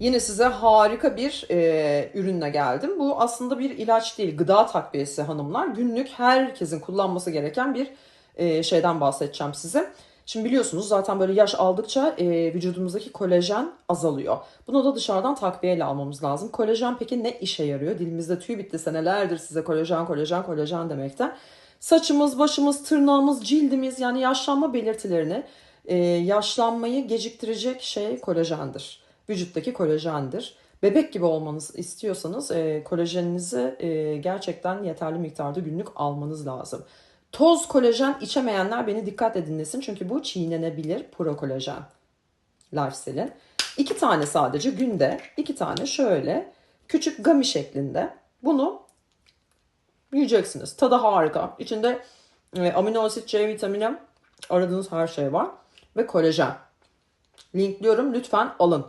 Yine size harika bir e, ürünle geldim. Bu aslında bir ilaç değil, gıda takviyesi hanımlar. Günlük herkesin kullanması gereken bir e, şeyden bahsedeceğim size. Şimdi biliyorsunuz zaten böyle yaş aldıkça e, vücudumuzdaki kolajen azalıyor. Bunu da dışarıdan takviyeyle almamız lazım. Kolajen peki ne işe yarıyor? Dilimizde tüy bitti senelerdir size kolajen, kolajen, kolajen demekten. Saçımız, başımız, tırnağımız, cildimiz yani yaşlanma belirtilerini, e, yaşlanmayı geciktirecek şey kolajendir. Vücuttaki kolajendir. Bebek gibi olmanızı istiyorsanız e, kolajeninizi e, gerçekten yeterli miktarda günlük almanız lazım. Toz kolajen içemeyenler beni dikkatle dinlesin çünkü bu çiğnenebilir pro kolajen. Lifesel'in. İki tane sadece günde iki tane şöyle küçük gami şeklinde bunu yiyeceksiniz. Tadı harika. İçinde e, amino asit, C vitamini aradığınız her şey var. Ve kolajen. Linkliyorum lütfen alın.